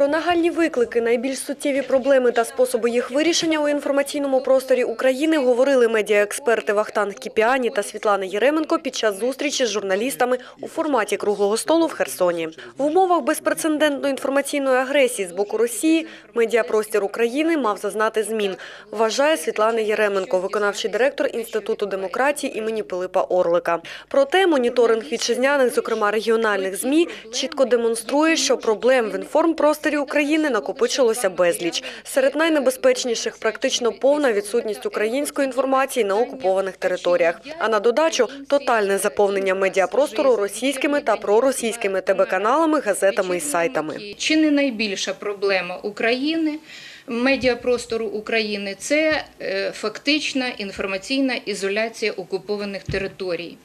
Про нагальні виклики, найбільш суттєві проблеми та способи їх вирішення у інформаційному просторі України говорили медіаексперти Вахтанг Кіпіані та Світлана Єременко під час зустрічі з журналістами у форматі круглого столу в Херсоні. В умовах безпрецедентної інформаційної агресії з боку Росії медіапростір України мав зазнати змін, вважає Світлана Єременко, виконавчий директор Інституту демократії імені Пилипа Орлика. Проте моніторинг вітчизняних, зокрема регіональних ЗМІ, чітко демонструє, що проблем в інформпросторі України накопичилося безліч. Серед найнебезпечніших практично повна відсутність української інформації на окупованих територіях. А на додачу тотальне заповнення медіапростору російськими та проросійськими ТБ-каналами, газетами і сайтами. Чи не найбільша проблема України, медіапростору України це е, фактична інформаційна ізоляція окупованих територій.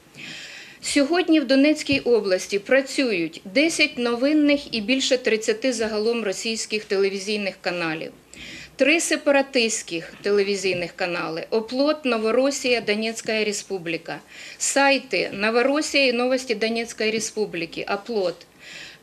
Сьогодні в Донецькій області працюють 10 новинних і більше 30 загалом російських телевізійних каналів. Три сепаратистських телевізійних канали Оплот, Новоросія, Донецька Республіка, сайти Новоросія і Новості Донецької Республіки, Оплот.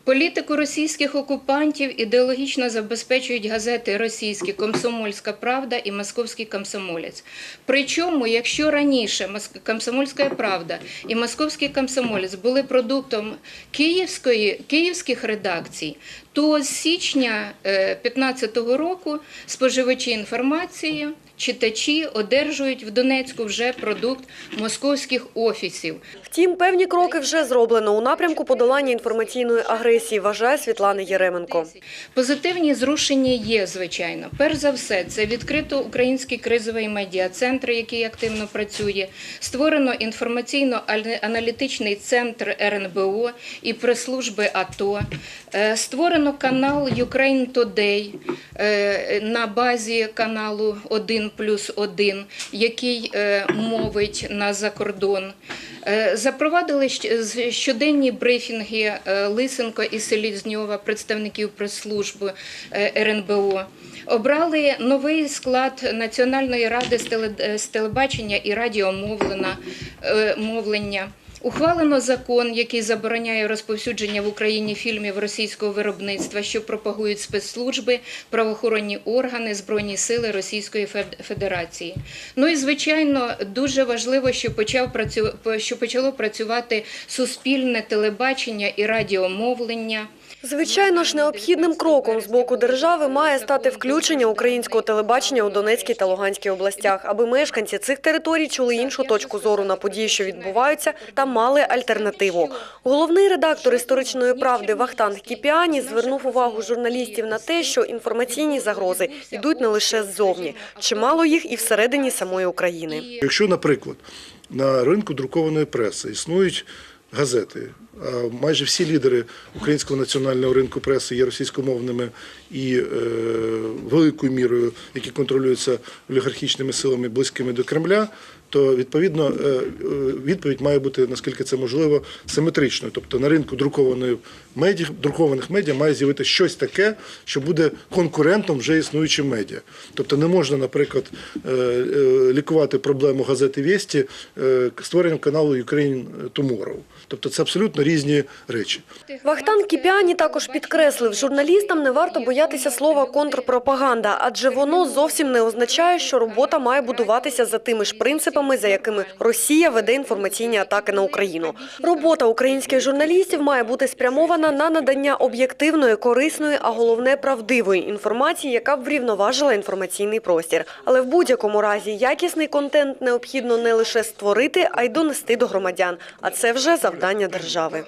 Політику російських окупантів ідеологічно забезпечують газети російські Комсомольська Правда і Московський комсомолець. Причому, якщо раніше «Мос- Комсомольська Правда і Московський комсомолець були продуктом київської, київських редакцій, то з січня 2015 року споживачі інформації, читачі одержують в Донецьку вже продукт московських офісів. Втім, певні кроки вже зроблено у напрямку подолання інформаційної агресії, вважає Світлана Єременко. Позитивні зрушення є, звичайно. Перш за все, це відкрито український кризовий медіа-центр, який активно працює. Створено інформаційно-аналітичний центр РНБО і прес-служби АТО. Е, Створено канал Ukraine Today е, на базі каналу 1 плюс 1, який е, мовить на закордон. Е, Запровадили щоденні брифінги е, Лисенко і Селізньова, представників прес-служби е, РНБО. Обрали новий склад Національної ради з телебачення і радіомовлення. Ухвалено закон, який забороняє розповсюдження в Україні фільмів російського виробництва, що пропагують спецслужби, правоохоронні органи, збройні сили Російської Фед- Федерації. Ну і звичайно, дуже важливо, що почав працю... що почало працювати суспільне телебачення і радіомовлення. Звичайно ж, необхідним кроком з боку держави має стати включення українського телебачення у Донецькій та Луганській областях, аби мешканці цих територій чули іншу точку зору на події, що відбуваються, та мали альтернативу. Головний редактор історичної правди Вахтанг Кіпіані звернув увагу журналістів на те, що інформаційні загрози йдуть не лише ззовні, чимало їх і всередині самої України. Якщо, наприклад, на ринку друкованої преси існують газети, а майже всі лідери українського національного ринку преси є російськомовними і е, великою мірою, які контролюються олігархічними силами близькими до Кремля, то відповідно е, е, відповідь має бути наскільки це можливо симетричною. Тобто на ринку друкованої медіа, друкованих медіа має з'явитися щось таке, що буде конкурентом вже існуючим медіа. Тобто не можна, наприклад, е, лікувати проблему газети Вєсті створенням каналу Ukraine Tomorrow. Тобто це абсолютно різні речі. Вахтан Кіпіані також підкреслив, журналістам не варто боятися слова контрпропаганда, адже воно зовсім не означає, що робота має будуватися за тими ж принципами, за якими Росія веде інформаційні атаки на Україну. Робота українських журналістів має бути спрямована на надання об'єктивної, корисної, а головне правдивої інформації, яка б врівноважила інформаційний простір. Але в будь-якому разі якісний контент необхідно не лише створити, а й донести до громадян. А це вже завдання держави.